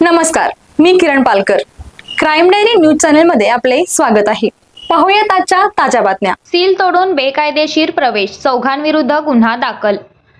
नमस्कार मी Kiran Palkar. Crime diary news चॅनलमध्ये आपले स्वागत आहे. पाहूयात आजच्या ताज्या बातम्या. सील तोडून बेकायदेशीर प्रवेश चौघांविरुद्ध गुन्हा दाखल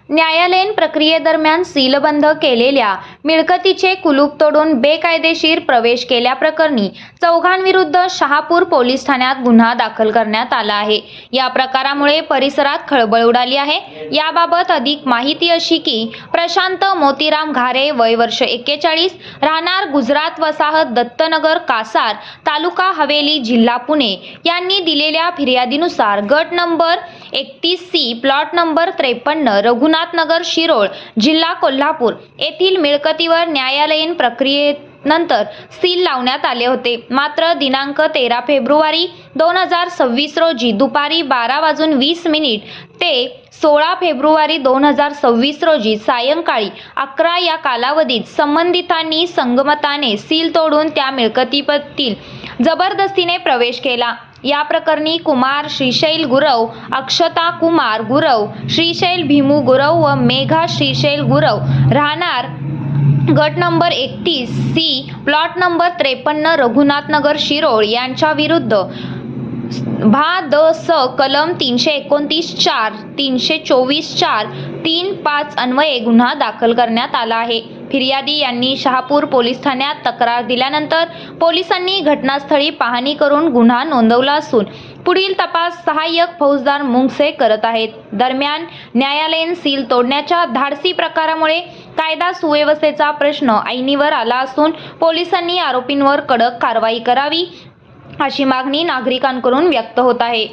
न्यायालयीन प्रक्रियेदरम्यान सीलबंद केलेल्या मिळकतीचे कुलूप तोडून बेकायदेशीर प्रवेश केल्याप्रकरणी चौघांविरुद्ध शहापूर पोलीस ठाण्यात गुन्हा दाखल करण्यात आला आहे. या प्रकारामुळे परिसरात खळबळ उडाली आहे. याबाबत अधिक माहिती अशी की प्रशांत मोतीराम घारे वय वर्ष एक्केचाळीस राहणार गुजरात वसाहत दत्तनगर कासार तालुका हवेली जिल्हा पुणे यांनी दिलेल्या फिर्यादीनुसार गट नंबर एकतीस सी प्लॉट नंबर त्रेपन्न रघुनाथनगर शिरोळ जिल्हा कोल्हापूर. येथील मिळकतीवर न्यायालयीन प्रक्रियेनंतर सील लावण्यात आले होते. मात्र दिनांक तेरा फेब्रुवारी दोन हजार सव्वीस रोजी दुपारी बारा वाजून वीस मिनिट ते सोळा फेब्रुवारी दोन हजार सव्वीस रोजी सायंकाळी अकरा या कालावधीत संबंधितांनी संगमताने सील तोडून त्या मिळकतीपतील जबरदस्तीने प्रवेश केला. या प्रकरणी कुमार श्रीशैल गुरव अक्षता कुमार गुरव श्रीशैल भीमू गुरव व मेघा श्रीशैल गुरव राहणार गट नंबर एकतीस सी प्लॉट नंबर त्रेपन्न रघुनाथनगर शिरोळ यांच्या विरुद्ध. भा द स कलम तीनशे एकोणतीस चार तीनशे चोवीस चार तीन पाच अन्वये गुन्हा दाखल करण्यात आला आहे. फिर्यादी यांनी शहापूर पोलीस ठाण्यात तक्रार दिल्यानंतर पोलिसांनी घटनास्थळी पाहणी करून गुन्हा नोंदवला असून पुढील तपास सहाय्यक फौजदार मुंगसे करत आहेत. दरम्यान न्यायालयीन सील तोडण्याच्या धाडसी प्रकारामुळे कायदा सुव्यवस्थेचा प्रश्न ऐनीवर आला असून पोलिसांनी आरोपींवर कडक कारवाई करावी अशी मागणी नागरिकांकडून व्यक्त होत आहे.